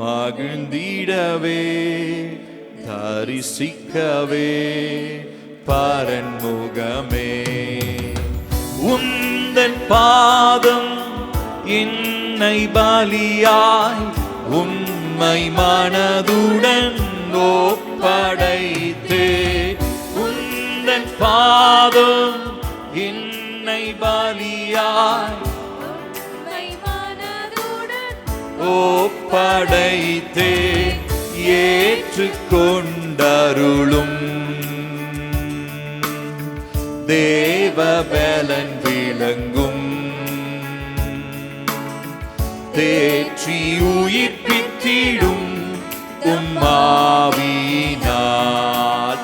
மகிழ்ந்திடவே தரிசிக்கவே பரன்முகமே உந்தன் பாதம் என்னை பலியாய் உண்மை மனதுடன் ஒப்படைத்து உந்தன் பாதம் என்னை பலியாய் உம்மை ஒப்படைத்தே ஏற்றுக்கொண்டருளும். தேவபலன் விளங்கும். தேற்றி உயிர்ப்பித்திடும் உம்மாவினார்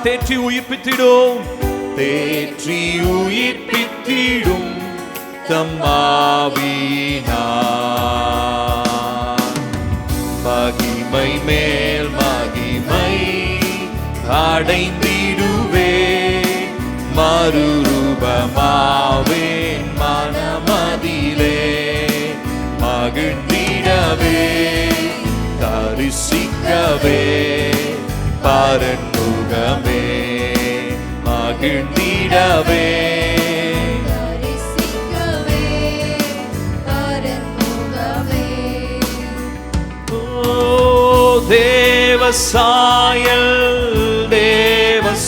தேற்றி உயிர்ப்பித்திடும். தேற்றி உயிர்ப்பித்திடும் தம்மாவினார் அடைந்திடுவே. மறுரூபமாவேன் மனமதிலே மகிழ்ந்திடவே. தரிசிக்கவே பரன்முகமே மகிழ்ந்திடவே. தரிசிக்கவே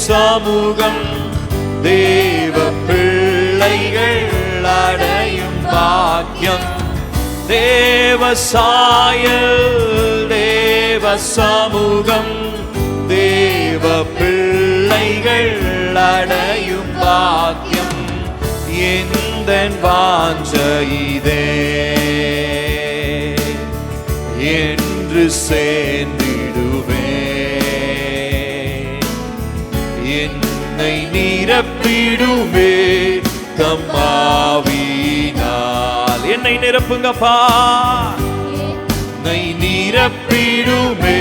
சமூகம். தேவ பிள்ளைகள் அடையும் பாக்கியம். தேவ சாயல் தேவ சமூகம். தேவ பிள்ளைகள் அடையும் பாக்கியம். எந்த வாஞ்சிதே என்று சேர்ந்து நிரப்பிடுவே தம்மாவினால் என்னை நிரப்புங்கப்பா. என்னை நிரப்பிடுமே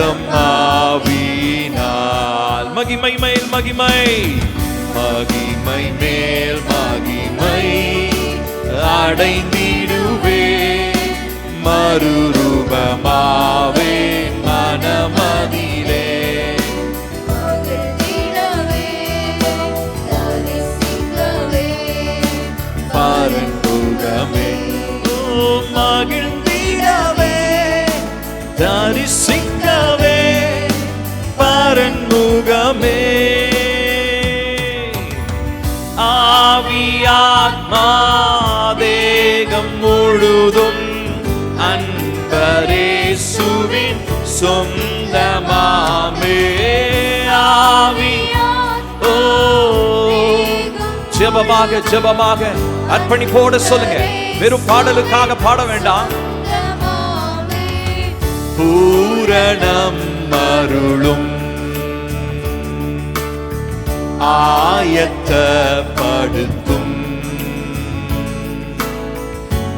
தம்மாவினால் மகிமை மேல் மகிமை மகிமை மேல் மகிமை அடைந்திடுவே. மறுரூபமா மகிழ்ந்திடவே தரிசிக்கவே பரன்முகமே ஆவியாத்மா தேகம் முழுதும் அன்பரேசுவின் சொந்தமாமே. ஆவி ஓ ஜெபமாக ஜெபமாக அர்ப்பணிப்போடு சொல்லுங்க. வெறும் பாடலுக்காக பாட வேண்டாம். பூரணம் அருளும். ஆயத்தப்படுத்தும்.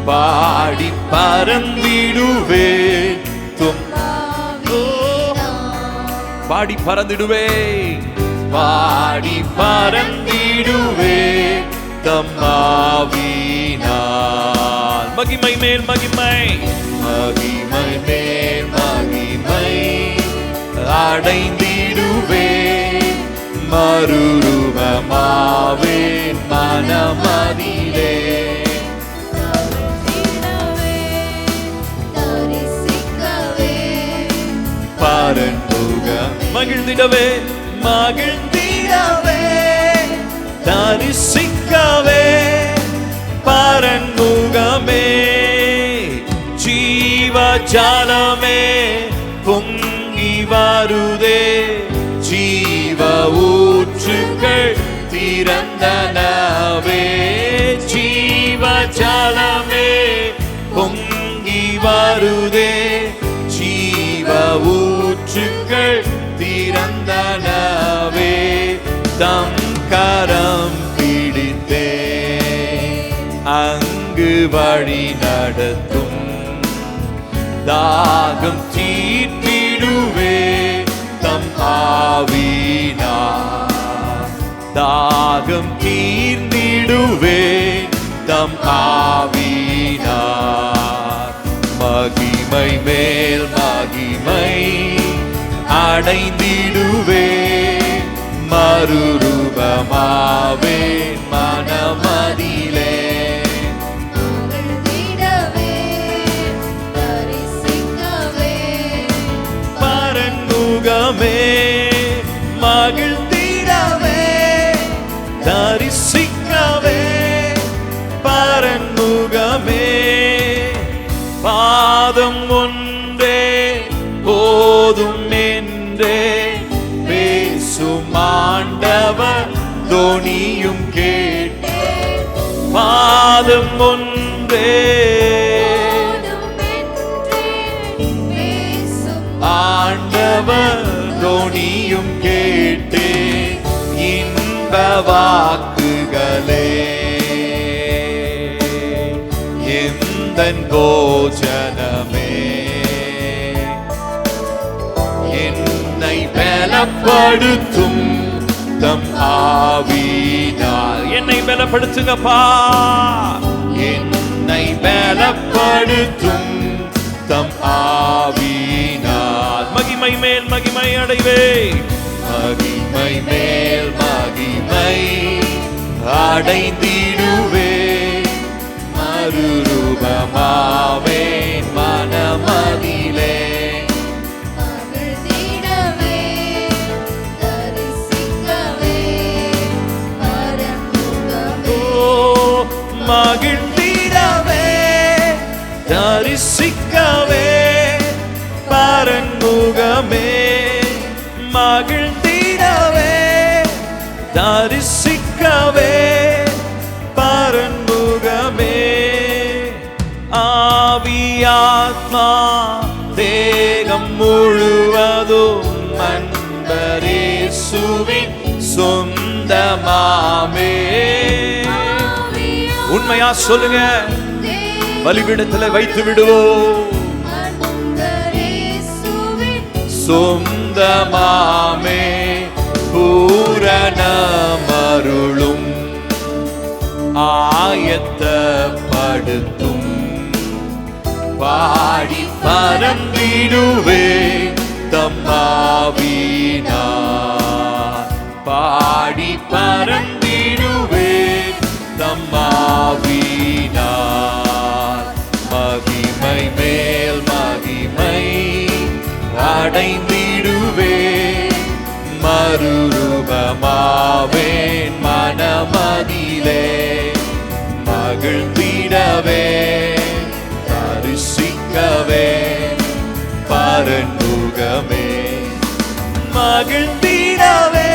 பாடி பறந்திடுவே. தும். பாடி பறந்திடுவே. பாடி பறந்திடுவே. தம்மாவினால் மகிமை மேல் மகிமை. மகிமை மேல் மகிமை அடைந்திடுவே. மறுரூபமாவேன் மனமதிலே. மகிழ்ந்திடவே. மகிழ்ந்திடவே. தரிசிக்கவே. பரன்முகமே ஜீவஜாலமே பொங்கி வருதே. ஜீவ ஊற்றுகள் திறந்தனவே. ஜீவஜாலமே பொங்கி வருதே. ஜீவ ஊற்றுகள் திறந்தன வழி நடத்தும். தாகம் தீட்டிடுவே தம் ஆவினா. தாகம் தீர்ந்திடுவே தம் ஆவினா. மகிமை மேல் மகிமை அடைந்திடுவே. மறுரூபமாவே மனமதில். பரன்முகமே பாதம் ஒன்றே போதும் என்றே பேசும் ஆண்டவர் தோணியும் கேட்டே. பாதம் ஒன்றே. ஆண்டவர் தோணியும் கேட்டு. இன்ப போஜனமே என்னை பலப்படுத்தும் தம் ஆவினால். என்னை பலப்படுத்துங்கப்பா. என்னை பலப்படுத்தும் தம் ஆவினால். மகிமை மேல் மகிமை அடைவே. மகிமை மேல் மகிமை அடைந்திடுவே. மறுரூபமாவே மனமதிலே. மகிழ்ந்திடவே தரிசிக்கவே. ஆவியாத்மா தேகம் முழுவதும் அன்பரேசுவின் சொந்தமாமே. உண்மையா சொல்லுங்க. பலிபீடத்துல வைத்து விடுவோம். சொந்தமாமே. பூரணமருளும் ஆயத்தப்படுத்தும். பாடி பரந்திடுவே தம்மாவினா. பாடி பரந்திடுவே தம்மாவினா. மகிமை மேல் மகிமை அடைந்திடுவே மறுரூபமாவேன் மனமா மகிழ்ந்திடவே.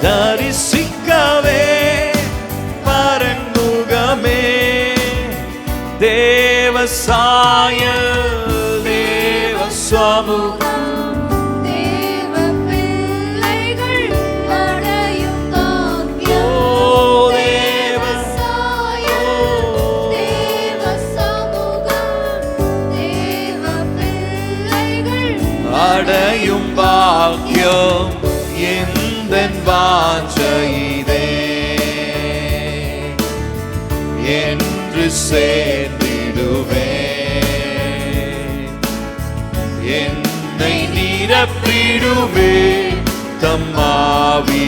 தரிசிக்க பாக்கியம் எந்த வாஞ்சைதே என்று சேர்ந்திடுவே. என்னை நிரப்பிடுவே தம்மாவினார்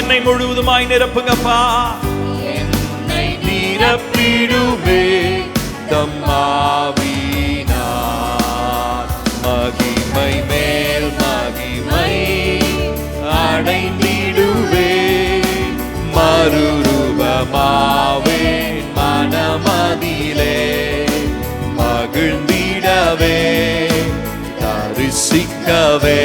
என்னை முழுவதுமாய் நிரப்புங்கப்பா. என்னை நிரப்பிடுவே தம்மாவினார் மறுரூபமாவே மனமதிலே மகிழ்ந்திடவே தரிசிக்கவே.